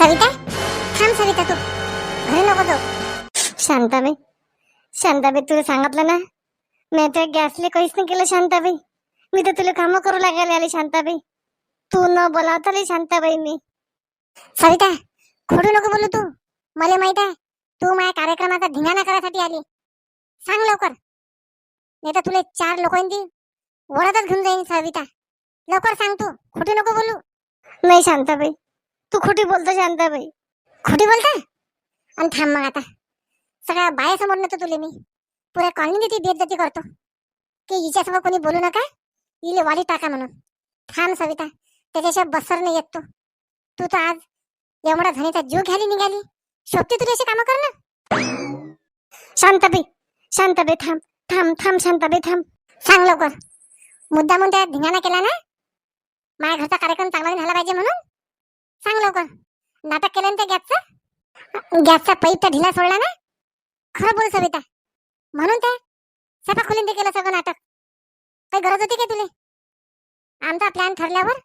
सविता थांब सविता तू घरी नको जाऊ शांताबाई शांताबाई तुला सांगितलं ना मी त्या गॅसले काहीच नाही केलं शांताबाई मी तर तुला कामं करू लागायला आले शांताबाई तू न बोलावता लई शांताबाई मी सविता खोडू नको बोलू तू मला माहीत आहे तू माझ्या कार्यक्रमाचा धिंगाणा करायसाठी आली सांग लवकर नाही तर तुला चार लोकांनी वरातच घेऊन जाईन सविता लवकर सांग तू खोटी नको बोलू नाही शांताबाई तू खोटी बोलतो शांताबाई खोटी बोलता आणि थांब मग आता. सगळ्या बायासमोर नेतो तुले मी. पुऱ्या कॉलनी ती बेइज्जती करतो. की हिच्यासमोर कोणी बोलू नका? इले वाली टाका म्हणून. थांब सविता त्याच्याशिवाय बसर नाही येत तू. तू तर आज एवढा धनीचा जीव घ्यायला निघाली. शोभते तुझी अशी कामं कर ना शांताबाई शांताबाई थांब थांब थांब शांताबाई थांब. सांग लवकर. मुद्दा मुद्दा धिंगाणा केला ना? माझ्या घरचा कार्यक्रम चांगला झाला पाहिजे. लवकर नाटक केलं ना त्या गॅसचं? गॅसचा पैप तर ढिला सोडला ना? खरं बोल सविता म्हणून ते सफा खोलीन ते केलं सगळं नाटक. काही गरज होती का तुले? आमचा प्लॅन ठरल्यावर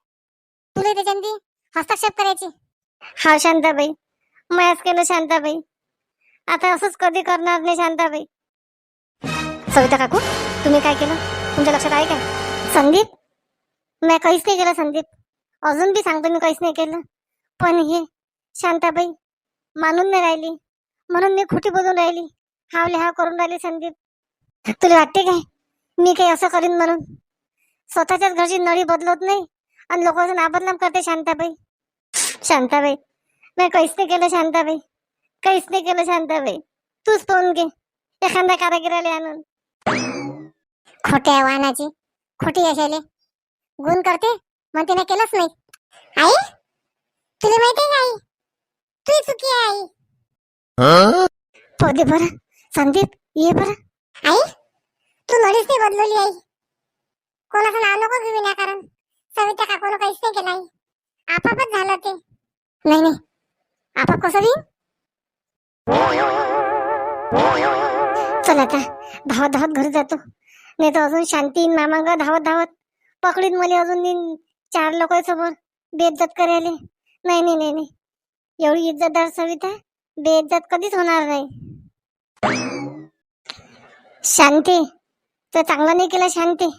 तुला त्याच्यानी हस्तक्षेप करायची. हा शांताबाई. मयाच केलं शांताबाई. आता असंच कधी करणार नाही शांताबाई. सविता काकू तुम्ही काय केलं? तुमच्या लक्षात आहे काय? संदीप? मी काहीच नाही केलं संदीप. अजून बी सांगतो मी काहीच नाही केलं. पण हे शांताबाई मानून नाही राहिली. म्हणून मी खोटी बोलून राहिली. हावले हाव करून राहिली संदीप. तुला वाटते काय? मी काही असं करीन म्हणून? स्वतःच्याच घरची नळी बदलत नाही आणि लोकांचं नाबदनाम करते शांताबाई. शांताबाई मी काहीच नाही केलं शांताबाई. काहीच नाही केलं शांताबाई. तूच पाहून घे. एखाद्या कारागिराला आणून. खोट्या वाहनाची खोटी अशाले गुण करते म्हणते नाही केलंच नाही. आई? तुला माहिती आहे आई? तू चुकी आहे आई. पदे बरं. संदीप ये बरं. आई तू नडीच नाही बदलवली आई. कोणाचं नाव नको घेऊ विनाकारण सविता काकून काहीच नाही केलं आई. आपापच झालं ते. नाही नाही. आपाप कसं होईन चल आता. धावत धावत घरी जातो. नाही तर अजून शांती मामांग धावत धावत. पकडीन मला अजून चार लोक समोर बेइज्जत करायले. नाही नाही नाही नाही. एवढी इज्जतदार सविता बेइज्जत कधीच होणार नाही. शांती तर चांगलं नाही केलं शांती.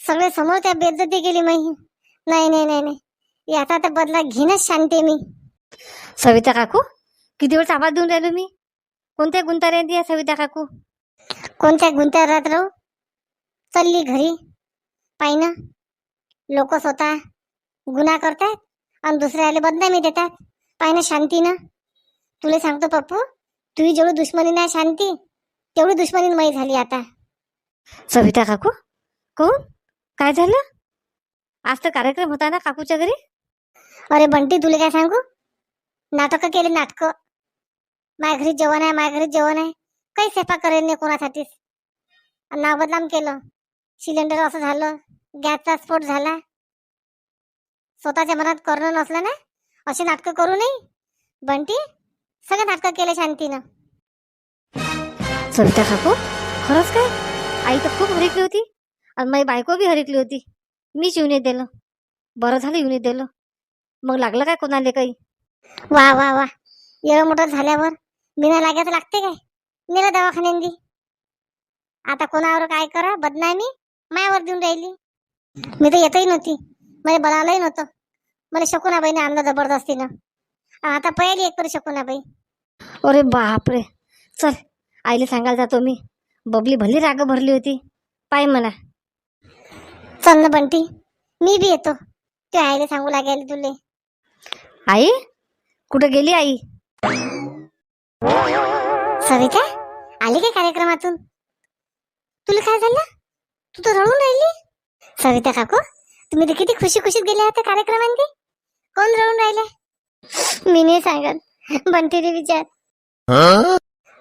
सगळे समोर त्या बेइज्जती केली माही नाही नाही नाही नाही. याचा तर बदला घेणच शांती मी. सविता काकू किती वेळ आवाज देऊन राहिलो मी? कोणत्या गुंता राहते या सविता काकू? कोणत्या गुंत्या राहत राहू? चालली घरी. पाहिनं लोक स्वतः गुन्हा करतात आणि दुसऱ्याला बदनामी देतात पाहिनं शांतीनं तुला सांगतो पप्पू तुझी जेवढी दुश्मनी नाही शांती तेवढी दुश्मनी मई झाली आता. सविता काकू? कोण? काय झालं? आज तर कार्यक्रम होता ना काकूच्या घरी? अरे बंटी तुला काय सांगू? नाटक केले नाटक. माझ्या घरी जेवण आहे माझ्या घरी जेवण आहे. काही सेपा करेल नाही कोणासाठीच. नाव बदनाम केलं. सिलेंडर असं झालं गॅसचा स्फोट झाला. स्वतःच्या मनात करणं नसलं ना अशी नाटकं करू नये. बंटी सगळं नाटकं केले शांतीनं. सविता काकू खरंच काय? आई तर खूप हरिकली होती. आणि माझी बायको बी हरिकली होती. मीच येऊन येत दिलं. बरं झालं येऊन येत दिलं. मग लागलं काय कोणाला काही? वा वा वा. एवढं मोठं झाल्यावर बिना लागायचं लागते काय? नेलं दवाखान्यांनी आता कोणावर काय करा? बदनामी मायावर देऊन राहिली. मी तर येतही नव्हती. मला बोलावलंही नव्हतं मला शकुनाबाईने आणलं जबरदस्तीनं. आता पहिली एक करू शकुनाबाई. अरे बापरे. चल आईला सांगायला जातो मी. बबली भली राग भरली होती. पाय म्हणा. चल ना बंटी मी बी येतो. ते आईला सांगू लागेल तुले. आई? कुठं गेली आई? सविता आली काय कार्यक्रमातून? तुला काय झालं? तू तर रडून राहिली? सविता काकू? तुम्ही तर किती खुशी खुशीत गेल्या होत्या कार्यक्रमांनी? कोण रडून राहिले? मी नाही सांगत. बंटीने विचार.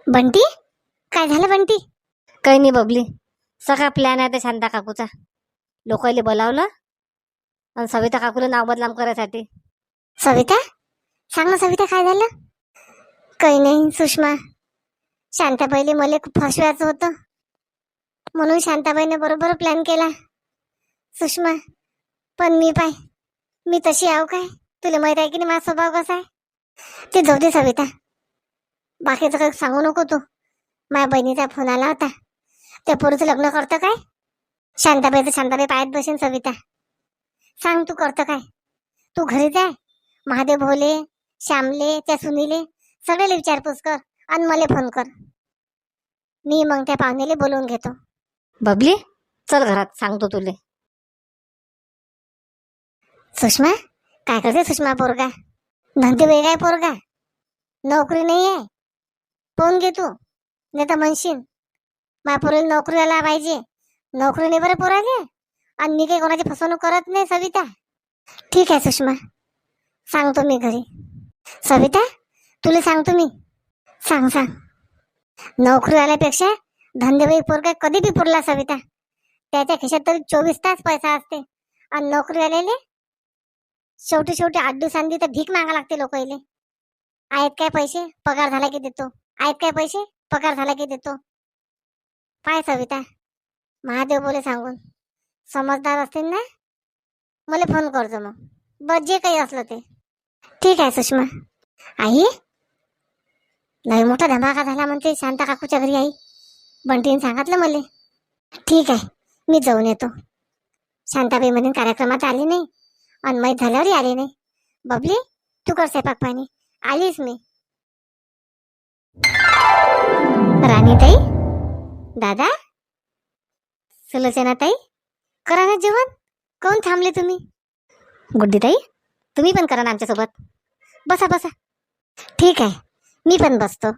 बंटी? काय झालं बंटी? काही नाही बबली. सगळा प्लॅन आहे त्या शांता काकूचा. लोकांना बोलावलं आणि सविता काकूला नाव बदनाम करायसाठी. सविता? सांग ना सविता काय झालं? काही नाही सुषमा. शांताबाईले मला खूप फसवायचं होतं. म्हणून शांताबाईने बरोबर प्लॅन केला. सुषमा पण मी पाय. मी तशी आहो काय? तुला माहीत आहे की नाही माझा स्वभाव कसा आहे? ते जाऊ दे सविता. बाकीचं काही सांगू नको तू. माझ्या बहिणीचा फोन आला होता. त्या पोरीचं लग्न करतं काय? शांताबाईचं शांताबाई पायात बसेन सविता. सांग तू करतं काय? तू घरी जाय महादेव भोले श्यामले त्या सुनीले सगळ्याला विचारपूस कर आणि मला फोन कर. मी मग त्या पाहुण्याला बोलवून घेतो. बबली चल घरात सांगतो तुले. सुषमा काय करते सुषमा पोरगा? धंदे वेगळा आहे पोरगा? नोकरी नाही आहे फोन घे तू. नाही तर म्हणशील माझ्या पोरीला नोकरीला पाहिजे नोकरी नाही बरं पोराले. आणि मी काही कोणाची फसवणूक करत नाही सविता. ठीक आहे सुषमा. सांगतो मी घरी. सविता तुला सांगतो मी. सांग सांग. नोकरी आल्यापेक्षा धंदेबाई पोरगा कधी बी पुरला सविता. त्याच्या खिशात तरी चोवीस तास पैसा असते. आणि नोकरी आलेले शेवटी शेवटी आठ दिवसांनी तर भीक मागा लागते लोकांले आहेत काय पैसे? पगार झाला की देतो. आहेत काय पैसे? पगार झाला की देतो. पाय सविता. महादेव बोले सांगून. समजदार असतील ना? मला फोन करतो मग. बस जे काही असलं ते. ठीक आहे सुषमा. आई? नाही मोठा धमाका झाला म्हणते शांता काकूच्या घरी आई. बंटीने सांगितलं मला. ठीक आहे मी जाऊन येतो. शांताबाई म्हणून कार्यक्रमात आली नाही. आणि माहीत झाल्यावरही आले नाही. बबली तू कर स्वयंपाक पाणी. आलीस मी. राणीताई? दादा? सुलोचना ताई करा ना जेवण. कोण थांबले तुम्ही? गुड्डीताई तुम्ही पण करा ना आमच्यासोबत. बसा बसा. ठीक आहे. मी पण बसतो.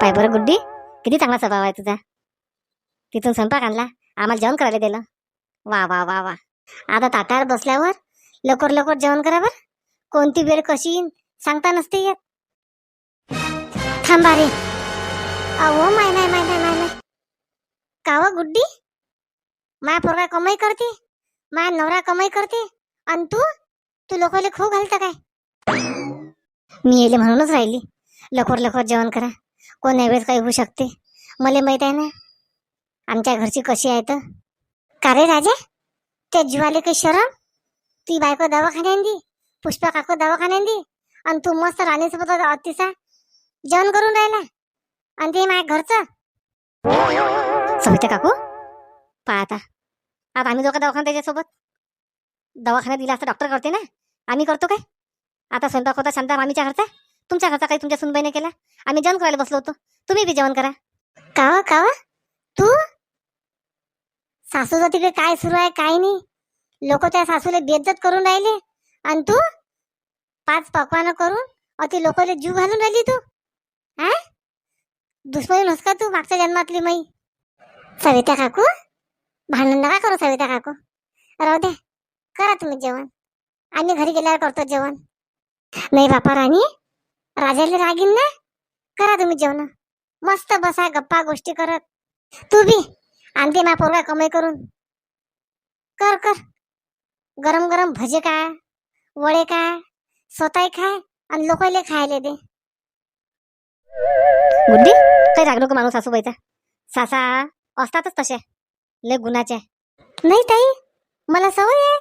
पाय बरं गुड्डी किती चांगला स्वभाव आहे तुझा. तिथून स्वयंपाक आणला. आम्हाला जेवण करायला दिलं. वा वा वा वा. आता ताटावर बसल्यावर लवकर लवकर जेवण करा बर. कोणती वेळ कशी येईन सांगता नसते येत. थांबा रे. अहो माय नाही माय नाही माय. नाही काव हो, गुड्डी? माया पोरगा कमाई करते माया नवरा कमाई करते आणि तू? तू लोकांना खो घालता काय? मी येले म्हणूनच राहिली. लवकर लवकर जेवण करा. कोण्या वेळेस काही होऊ शकते. मला माहीत आहे ना आमच्या घरची कशी आहे तर? का रे राजा? त्या जीवाले काही शरम? ती बायको दवाखान्यात दी पुष्पा काको दवाखान्यात दी आणि तू मस्त राणीसोबत अतिसा जेवण करून राहिला. आणि ते माझ्या घरचं. सविता काकू पहा आता. आम्ही दोघं दवाखाना त्याच्यासोबत. दवाखान्यात दिला असता डॉक्टर करते ना? आम्ही करतो काय? आता स्वयंपाक होता शांता मामीच्या घरचा तुमच्या घरचा काही तुमच्या सुनबाईने केला? आम्ही जेवण करायला बसलो होतो. तुम्ही बी जेवण करा. कावा कावा? तू? सासूचं तिकडे काय सुरू आहे काय नाही. लोक त्या सासूला बेज्जत करून राहिले. आणि तू? पाच पकवानं करून अति लोकांना जीव घालून राहिली तू? हा दुश्मनी नस का तू मागच्या जन्मातली माई? सविता काकू? भांडण नका करू सविता काकू. राहू द्या करा तुम्ही जेवण. आम्ही घरी गेल्यावर करतो जेवण. नाही बापा राणी राजाला रागीन ना? करा तुम्ही जेवण. मस्त बसा गप्पा गोष्टी करत. तू बी. आणते ना पोरगा कमाई करून. कर कर. गरम गरम भजे काय वडे काय स्वतःही खाय आणि लोकांना खायला दे. गुड्डी काही राग नको माणूस सासूबाईचा. सासा असतातच तशा लय गुणाच्या. नाही ताई मला सवय आहे.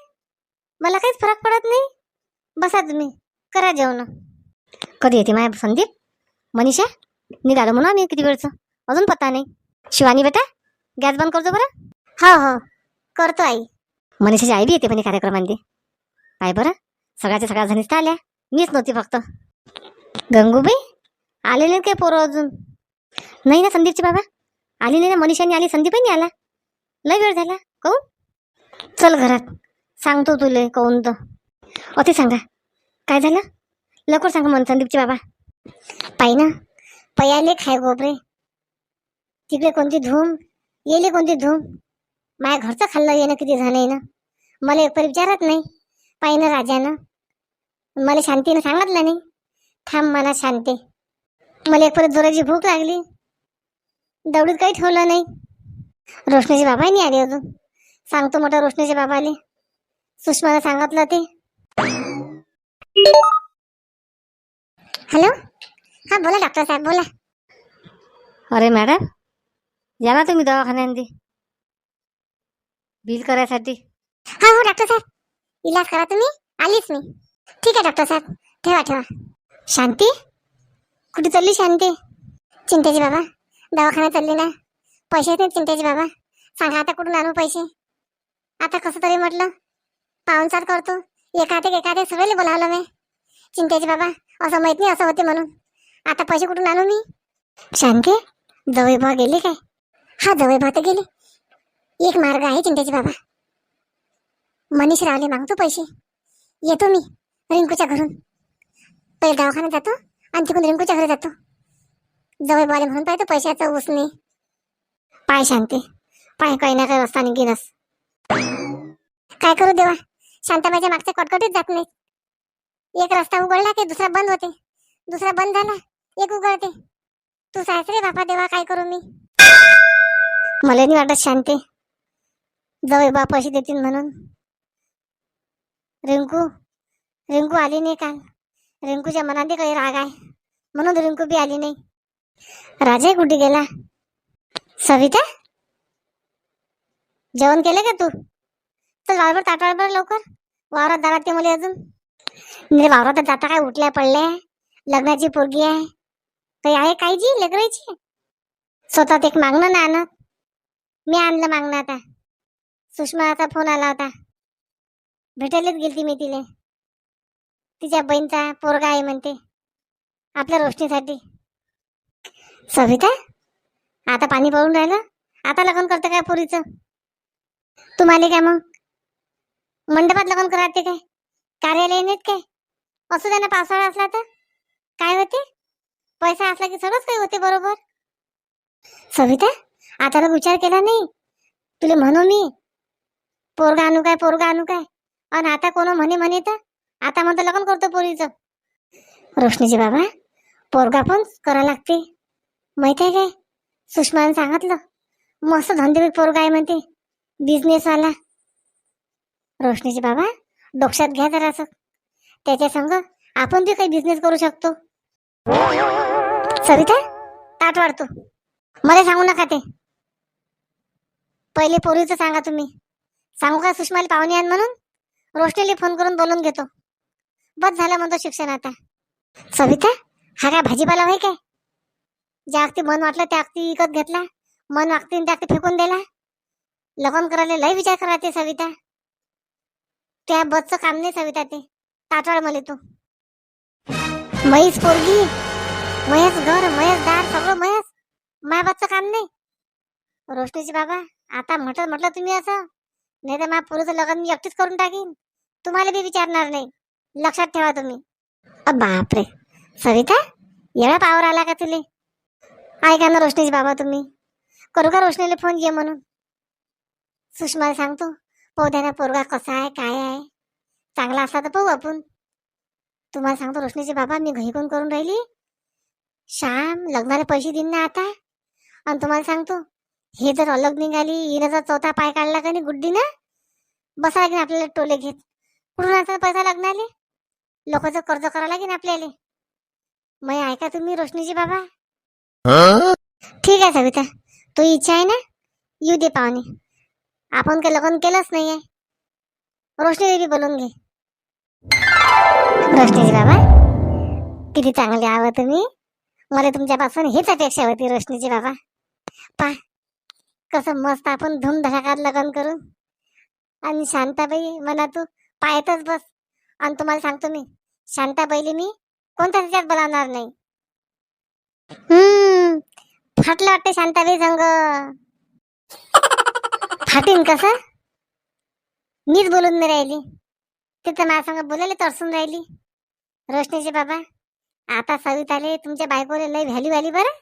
मला काहीच फरक पडत नाही. बसा तुम्ही करा जेवण. कधी येते माया संदीप? मनीषा निघालो म्हणून आम्ही किती वेळचं. अजून पत्ता नाही. शिवानी बेटा गॅस बंद करतो बरं? हो हो. करतो आई. मनीषाची आई बी येते म्हणे कार्यक्रमांमध्ये. काय बरं? सगळ्याच्या सगळ्या जणीच तर आल्या. मीच नव्हती फक्त. गंगूबाई? आले नाहीत काय पोरं अजून? नाही ना संदीपची बाबा? आली नाही ना मनीषाने? आली संदीपही नाही आला. लय वेळ झाला. कहून? चल घरात. सांगतो तुले कहून तर. अति सांगा. काय झालं? लवकर सांगा मन संदीपची बाबा. पाय ना. पयाले खाय गोबरे. तिकडे कोणती धूम? येले कोणती धूम? माझ्या घरचं खाल्लं येणं किती झालंय ना? मला एक परी विचारत नाही पाहिनं राजानं. मला शांतीनं सांगितलं नाही. थांब मला शांती. मला एक परत जोराची भूक लागली. दौडीत काही ठेवलं नाही. रोशनीचे बाबाही नाही आले अजून. सांगतो मोठा रोशनीचे बाबाले. सुषमाला सांगितलं ते. हॅलो? हा बोला डॉक्टर साहेब बोला. अरे मॅडम या ना तुम्ही दवाखान्यामध्ये. बिल करायसाठी. हा हो डॉक्टर साहेब. इलाज करा तुम्ही. आलीच मी. ठीक आहे डॉक्टर साहेब. ठेवा ठेवा. शांती? कुठे चालली शांती? चिंतेची बाबा दवाखान्यात चालली ना. पैसे आहेत चिंतेची बाबा. सांगा आता कुठून आणू पैसे? आता कसं तरी म्हटलं. पाहुणचार करतो. एखादे एखादे सगळे बोलावलं मी. चिंतेची बाबा असं माहीत नाही असं होते म्हणून. आता पैसे कुठून आणू मी? शांती जवळ भाव गेली काय? हा जवळ भाव गेले. एक मार्ग आहे चिंतेची बाबा. मनीष रावले मागतो पैसे. येतो मी रिंकूच्या घरून. पहिले दवाखान्यात जातो आणि तिकडून रिंकूच्या घरी जातो. जवळ बोले म्हणून पाहिजे पैशाचं उसने पाय शांती. पाय काही ना काही रस्ता निघेनस काय करू देवा? शांताबाईच्या मागच्या कटकटीत जात नाही एक रस्ता उघडला की दुसरा बंद होते. दुसरा बंद झाला एक उघडते. तू सासरे बापा देवा काय करू मी? मला नाही वाटत शांती. जाऊ बा पैसे देतील म्हणून. रिंकू रिंकू आली नाही काल. रिंकूच्या मनात काही राग आहे. म्हणून रिंकू बी आली नाही. राजा कुठे गेला? सविता? जेवण केलं का तू? चल वावर बरं लवकर. वावरात दारात ते मुली अजून. म्हणजे वावरात जाता काय उठल्या पडल्या. लग्नाची पोरगी आहे. काही आहे काय जी लेकरायची? स्वतःत एक मागणं ना आणत. मी आणलं मागणं आता. सुषमाचा फोन आला होता. भेटायलाच गेलती मी तिले. तिच्या बहीणचा पोरगा आहे म्हणते. आपल्या रोशनीसाठी. सविता आता पाणी पळून राहिलं? आता लग्न करते काय पोरीचं? तुम्हाला काय मग? मंडपात लग्न कराते काय? कार्यालय नाहीत काय? असू द्या ना पावसाळा असला तर. काय होते? पैसा असला की सगळंच काही होते बरोबर? सविता आता तर विचार केला नाही. तुला म्हणू मी पोरगा आणू काय पोरगा आणू काय? आणि आता कोण म्हणे म्हणे तर? आता म्हणतो लग्न करतो पोरीचं. रोशनीचे बाबा पोरगा पण करा लागते. माहीत आहे काय? सुषमाने सांगितलं. मस्त धंदेवीक पोरगा आहे म्हणते. बिझनेसवाला रोशनीचे बाबा डोक्षात घ्या जरासं. त्याच्या संग आपण बी काही बिझनेस करू शकतो. सविता ताट वाढतो. मला सांगू नका ते. पहिले पोरीचं सांगा तुम्ही. सांगू का सुषमाला पाहुणे आण म्हणून? रोशनीला फोन करून बोलून घेतो. बस झालं म्हणतो शिक्षण आता. सविता हा काय भाजीपाला होय काय? ज्या अगदी मन वाटलं त्या अगदी विकत घेतला. मन वागते त्या अगदी फेकून दिला. लग्न करायला लय विचार करा ते सविता. त्या बसचं काम नाही सविता ते. ताटवाळ मला तू. म्हैस पोरगी. मयस घर मयस दार सगळं मयस माय बसचं काम नाही. रोशनीची बाबा आता म्हटलं म्हटलं तुम्ही असं? नाही तर मग पुरीचं लग्न मी एकटीच करून टाकीन. तुम्हाला बी विचारणार नाही. लक्षात ठेवा तुम्ही. अ बापरे! सविता एवढा पावर आला का तुले? ऐका ना रोशनीची बाबा तुम्ही. करू का रोशनीला फोन ये म्हणून? सुषमाला सांगतो पौद्याना पोरगा कसा आहे काय आहे? चांगला असला तर पाहू आपण. तुम्हाला सांगतो रोशनीचे बाबा मी घरी कोण करून राहिली? श्याम लग्नाला पैसे देईन ना आता? आणि तुम्हाला सांगतो हे जर अलग निघाली हिनं जर चौथा पाय काढला का नाही गुड्डी ना बसा लागेल आपल्याला टोले घेत. कुठून आणता पैसा लग्नाले लोकांचं कर्ज करावं लागेल आपल्याला. मग ऐका तुम्ही रोशनीची बाबा. ठीक आहे सविता. तू इच्छा आहे ना? येऊ दे पाहुणे. आपण काही लग्न केलंच नाहीये. रोशनी देवी बोलून घे. रोशनीची बाबा किती चांगले आहात तुम्ही. मला तुमच्यापासून हेच अपेक्षा होती रोशनीची बाबा. पा कसं मस्त आपण धूमधडाकात लग्न करू. आणि शांताबाई म्हणा तू पायतच बस. आणि तुम्हाला सांगतो मी शांताबाईली मी कोणत्या त्याच्यात बोलावणार नाही. हम्म फाटलं वाटतं शांताबाई संग. फाटीन कसं? मीच बोलून नाही राहिली. तिथं माझ्या संग बोलायला तरसून राहिली. रोशनीचे बाबा आता सविताले तुमच्या बायकोले लय व्हॅल्यू आली बरं.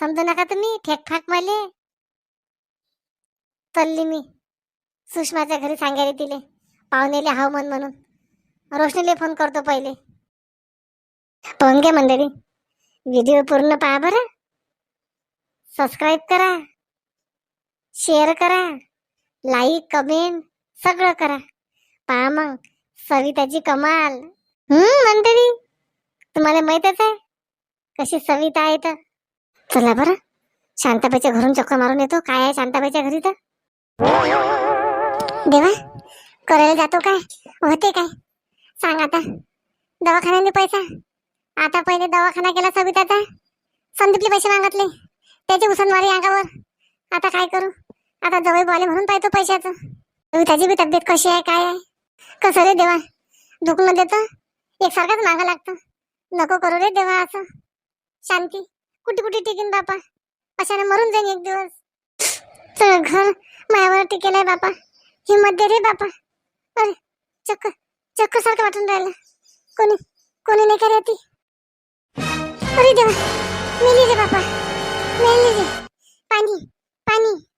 समजू नका तुम्ही ठेकफाक मले. चालली मी. सुषमाच्या घरी सांगायला तिले पाहुणेले हाव मन म्हणून. रोशनीले फोन करतो पहिले. पाहून घ्या मंडळी. व्हिडिओ पूर्ण पहा बरं. सबस्क्राईब करा. शेअर करा. लाईक कमेंट सगळं करा. पहा मग सविताची कमाल. हम्म मंडळी. तुम्हाला माहीतच आहे? कशी सविता आहे तर. चला बरं. शांताबाईच्या घरून चक्कर मारून येतो. काय आहे शांताबाईच्या घरी तर? देवा करायला जातो काय? होते काय? सांग आता. दवाखान्याने पैसा. आता पहिले दवाखाना केला सविताचा संदीपले पैसे मागतले. त्याची उसनवारी अंगावर. आता काय करू? आता जवळ बोले म्हणून पाहतो पैशाचं. सविताची बी तब्येत कशी आहे काय आहे? कसं रे देवा? दुखणं देतं एकसारखंच मागा लागतं. नको करू रे देवा असं. शांती. कुठे कुठे टिकीन बापा? अशाने मरून जाईन एक दिवस? सगळं घर मायावर टिकेलंय बापा. हिंमत दे रे बापा. अरे चक्क चक्क सारखं वाटून राहिलं. कोणी कोणी नाही करे ती. अरे देवा मेली रे बापा. मेली रे. पाणी पाणी.